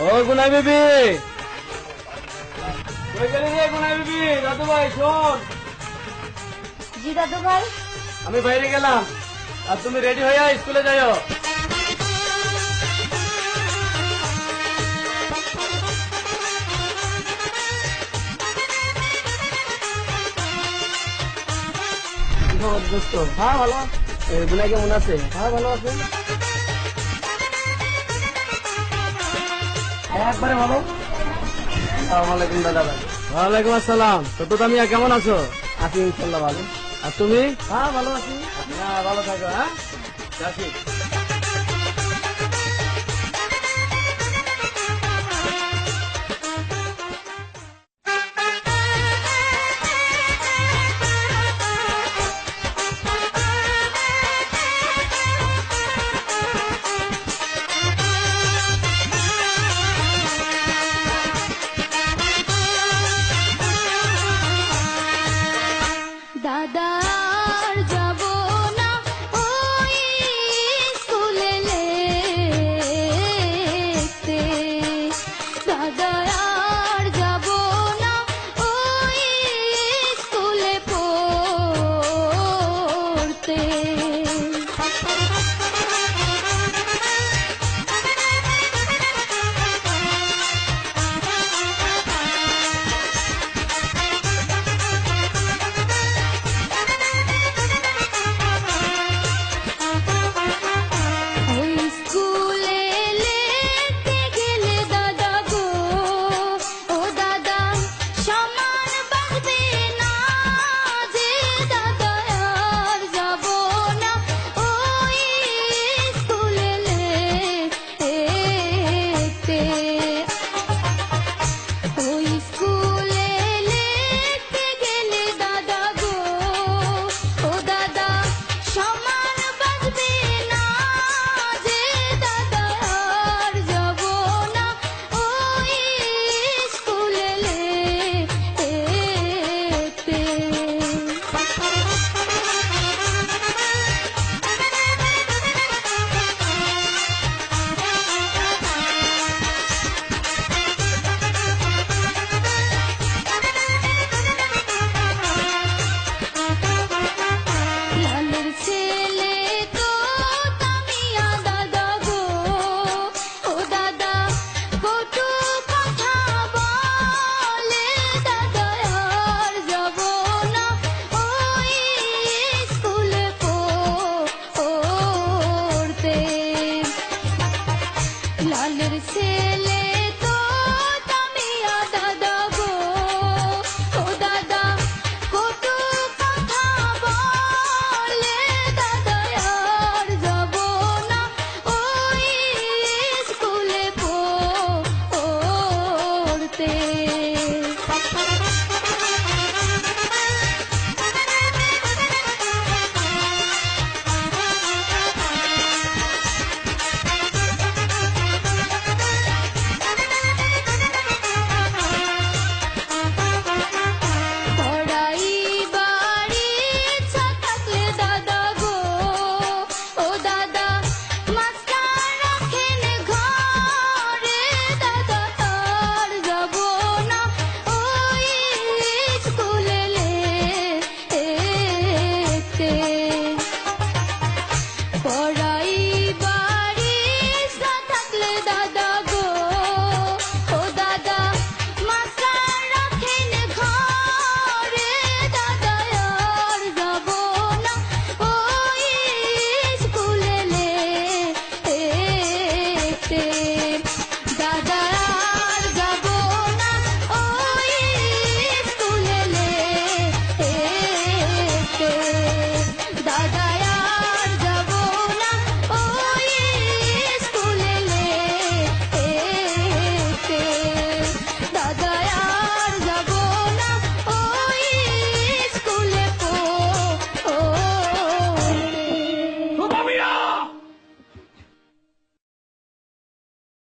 ও গুনাই বিবি। কই গেলি রে গুনাই বিবি? দাদু ভাই শোন। জি দাদু ভাই। আমি বাইরে গেলাম। আর তুমি রেডি হয়ে স্কুলে যাও হ্যাঁ ভালো। গুনাই কেমন আছে? হ্যাঁ ভালো আছে। একবারে ভালো আসসালামাইকুম দাদা ভাই। ওয়ালাইকুম আসসালাম। তো তো মিয়া কেমন আছো? আছি ইনশাল্লাহ ভালো। আর তুমি? হ্যাঁ ভালো আছি। হ্যাঁ ভালো থাকো হ্যাঁ? রাখি। लालर से ले